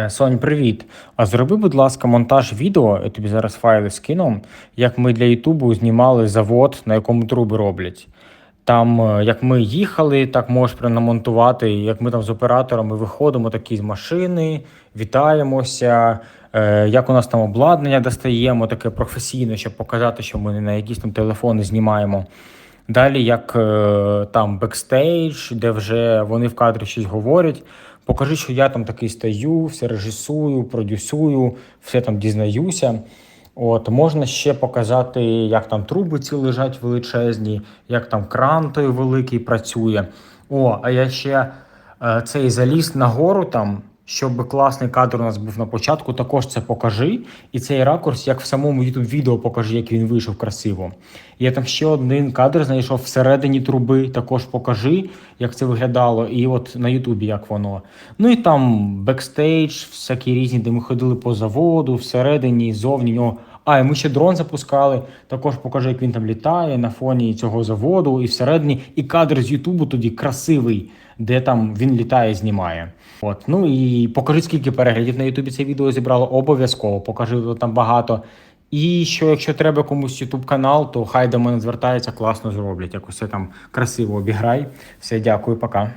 Е, Сонь, привіт. А зроби, будь ласка, монтаж відео, я тобі зараз файли скину, як ми для Ютубу знімали завод, на якому труби роблять. Там, е, як ми їхали, так можеш пронамонтувати, як ми там з операторами виходимо такі з машини, вітаємося, е, як у нас там обладнання достаємо, таке професійне, щоб показати, що ми не на якісь там телефони знімаємо. Далі, як е, там бекстейдж, де вже вони в кадрі щось говорять. Покажи, що я там такий стою, все режисую, продюсую, все там дізнаюся. От можна ще показати, як там труби ці лежать величезні, як там кран той великий працює. О, а я ще е, цей заліз на гору там, щоб класний кадр у нас був на початку, також це покажи. І цей ракурс, як в самому youtube відео покажи, як він вийшов красиво. Я там ще один кадр знайшов всередині труби, також покажи, як це виглядало, і от на Ютубі як воно. Ну і там бекстейдж, всякі різні, де ми ходили по заводу, всередині, зовні нього. А, і ми ще дрон запускали. Також покажи, як він там літає на фоні цього заводу і всередині. І кадр з Ютубу тоді красивий, де там він літає, знімає. От, ну і покажи, скільки переглядів на Ютубі це відео зібрало. Обов'язково покажи там багато. І що якщо треба комусь Ютуб канал, то хай до мене звертається, класно зроблять. Якось це там красиво обіграй. Все, дякую, пока.